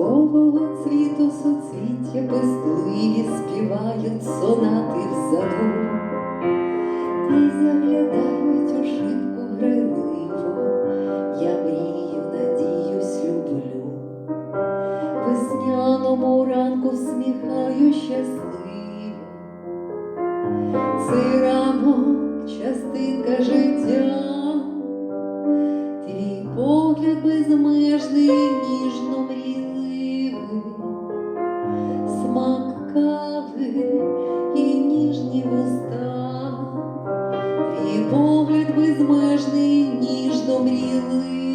Бузкового цвіту суцвіття пестливі співають сонати в саду, і заглядають у шибку грайливо, я мрію, надіюсь, люблю. Весняному ранку всміхаю щасливо. Цей ранок частинка життя, погляд безмежний, ніжно мрійливий,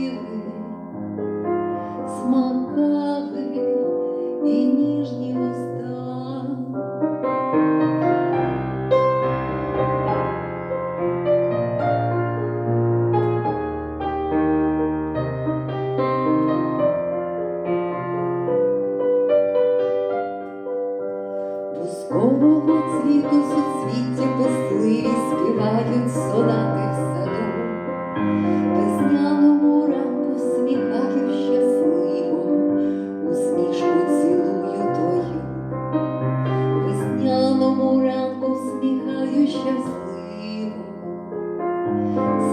Весняному ранку сміхаю щасливо, усмішку цілую твою. Весняному ранку сміхаю щасливо.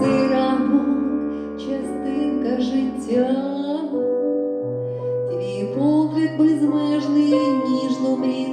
Цей ранок частинка життя. Твій погляд безмежний, ніжно мрійливий,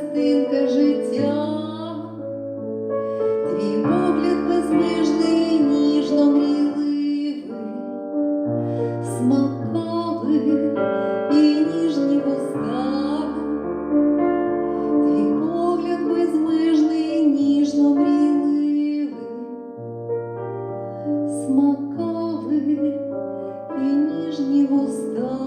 окали і ніжні вуста, твій погляд безмежний, ніжно мрійливий, і ніжні воста.